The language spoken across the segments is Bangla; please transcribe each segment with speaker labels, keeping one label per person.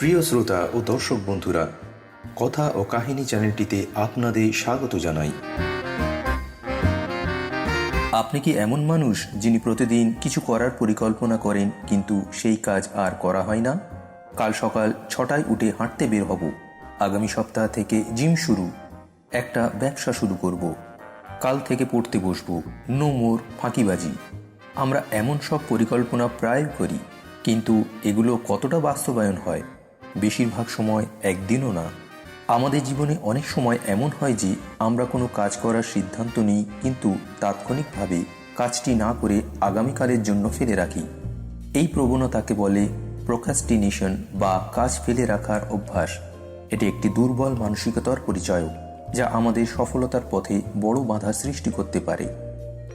Speaker 1: প্রিয় শ্রোতা ও দর্শক বন্ধুরা, কথা ও কাহিনী চ্যানেলটিতে আপনাদের স্বাগত জানাই। আপনি কি এমন মানুষ যিনি প্রতিদিন কিছু করার পরিকল্পনা করেন কিন্তু সেই কাজ আর করা হয় না? কাল সকাল ছটায় উঠে হাঁটতে বের হব। আগামী সপ্তাহ থেকে জিম শুরু। একটা ব্যবসা শুরু করব। কাল থেকে পড়তে বসব। নো মোর ফাঁকিবাজি। আমরা এমন সব পরিকল্পনা প্রায় করি, কিন্তু এগুলো কতটা বাস্তবায়ন হয় বেশিরভাগ সময় একদিনও না। আমাদের জীবনে অনেক সময় এমন হয় যে, আমরা কোনো কাজ করার সিদ্ধান্ত নিই, কিন্তু তাৎক্ষণিকভাবে কাজটি না করে আগামীকালের জন্য ফেলে রাখি। এই প্রবণতাকে বলে প্রোকাস্টিনেশন বা কাজ ফেলে রাখার অভ্যাস। এটি একটি দুর্বল মানসিকতার পরিচয় যা আমাদের সফলতার পথে বড় বাধা সৃষ্টি করতে পারে।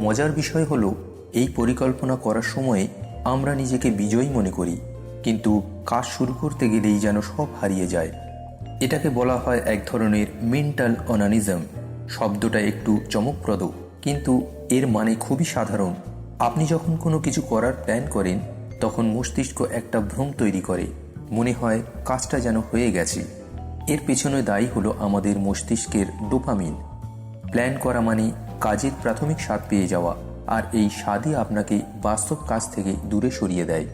Speaker 1: মজার বিষয় হলো, এই পরিকল্পনা করার সময়ে আমরা নিজেকে বিজয়ী মনে করি। কিন্তু কাজ শুরু করতে গেলেই যেন সব হারিয়ে যায়। এটাকে বলা হয় এক ধরনের মেন্টাল অনানিজম শব্দটা একটু চমকপ্রদ, কিন্তু এর মানে খুবই সাধারণ। আপনি যখন কোনো কিছু করার প্ল্যান করেন, তখন মস্তিষ্ক একটা ভ্রম তৈরি করে। মনে হয় কাজটা যেন হয়ে গেছে। এর পেছনে দায়ী হলো আমাদের মস্তিষ্কের ডোপামিন। প্ল্যান করা মানে কাজের প্রাথমিক স্বাদ পেয়ে যাওয়া, আর এই স্বাদই আপনাকে বাস্তব কাজ থেকে দূরে সরিয়ে দেয়।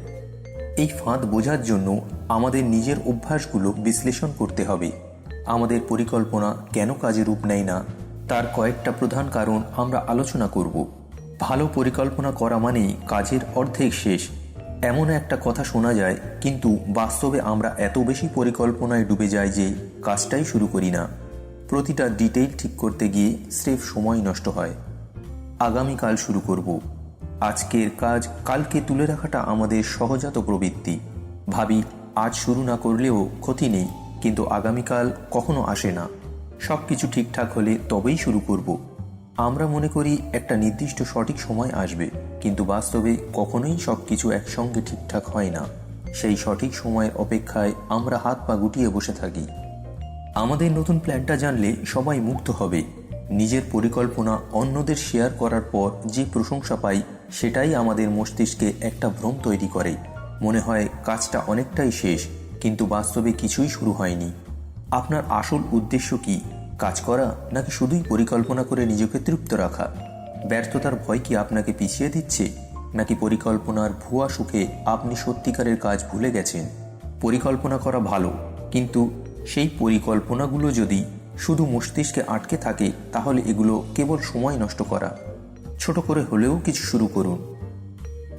Speaker 1: এই ফাঁদ বোঝার জন্য আমাদের নিজের অভ্যাসগুলো বিশ্লেষণ করতে হবে। আমাদের পরিকল্পনা কেন কাজে রূপ নেয় না, তার কয়েকটা প্রধান কারণ আমরা আলোচনা করব। ভালো পরিকল্পনা করা মানেই কাজের অর্ধেক শেষ। এমন একটা কথা শোনা যায়, কিন্তু বাস্তবে আমরা এত বেশি পরিকল্পনায় ডুবে যাই যে কাজটাই শুরু করি না। প্রতিটা ডিটেইল ঠিক করতে গিয়ে স্রেফ সময় নষ্ট হয়। আগামীকাল শুরু করব। আজকের কাজ কালকে তুলে রাখাটা আমাদের সহজাত প্রবৃত্তি। ভাবি, আজ শুরু না করলেও ক্ষতি নেই, কিন্তু আগামীকাল কখনো আসে না। সব কিছু ঠিকঠাক হলে তবেই শুরু করব। আমরা মনে করি একটা নির্দিষ্ট সঠিক সময় আসবে, কিন্তু বাস্তবে কখনোই সব কিছু একসঙ্গে ঠিকঠাক হয় না। সেই সঠিক সময়ের অপেক্ষায় আমরা হাত পা গুটিয়ে বসে থাকি। আমাদের নতুন প্ল্যানটা জানলে সবাই মুগ্ধ হবে। নিজের পরিকল্পনা অন্যদের শেয়ার করার পর যে প্রশংসা পাই সেটাই আমাদের মস্তিষ্কে একটা ভ্রম তৈরি করে। মনে হয় কাজটা অনেকটাই শেষ, কিন্তু বাস্তবে কিছুই শুরু হয়নি। আপনার আসল উদ্দেশ্য কি, কাজ করা, নাকি শুধুই পরিকল্পনা করে নিজেকে তৃপ্ত রাখা? ব্যর্থতার ভয় কি আপনাকে পিছিয়ে দিচ্ছে, নাকি পরিকল্পনার ভুয়া সুখে আপনি সত্যিকারের কাজ ভুলে গেছেন? পরিকল্পনা করা ভালো, কিন্তু সেই পরিকল্পনাগুলো যদি শুধু মস্তিষ্কে আটকে থাকে, তাহলে এগুলো কেবল সময় নষ্ট করা। ছোট করে হলেও কিছু শুরু করুন।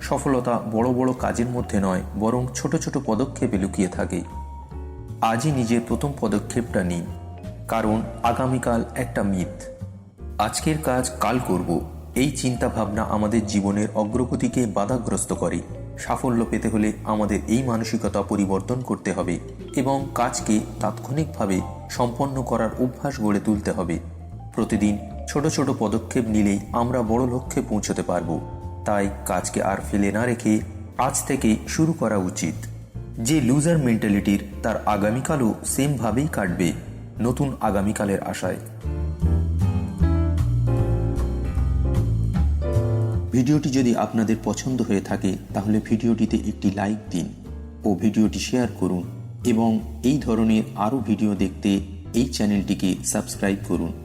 Speaker 1: সফলতা বড় বড় কাজের মধ্যে নয়, বরং ছোট ছোট পদক্ষেপে লুকিয়ে থাকে। আজই নিজের প্রথম পদক্ষেপটা নিন, কারণ আগামীকাল একটা মিথ। আজকের কাজ কাল করব, এই চিন্তা ভাবনা আমাদের জীবনের অগ্রগতিকে বাধাগ্রস্ত করে। সাফল্য পেতে হলে আমাদের এই মানসিকতা পরিবর্তন করতে হবে এবং কাজকে তাৎক্ষণিকভাবে সম্পন্ন করার অভ্যাস গড়ে তুলতে হবে। প্রতিদিন ছোট ছোট পদক্ষেপ নিলেই আমরা বড় লক্ষ্যে পৌঁছতে পারব। তাই কাজকে আর ফেলে না রেখে আজ থেকে শুরু করা উচিত। যে লুজার মেন্টালিটির তার আগামীকালও সেমভাবেই কাটবে নতুন আগামীকালের আশায়। ভিডিওটি যদি আপনাদের পছন্দ হয়ে থাকে, তাহলে ভিডিওটিতে একটি লাইক দিন ও ভিডিওটি শেয়ার করুন এবং এই ধরনের আরও ভিডিও দেখতে এই চ্যানেলটিকে সাবস্ক্রাইব করুন।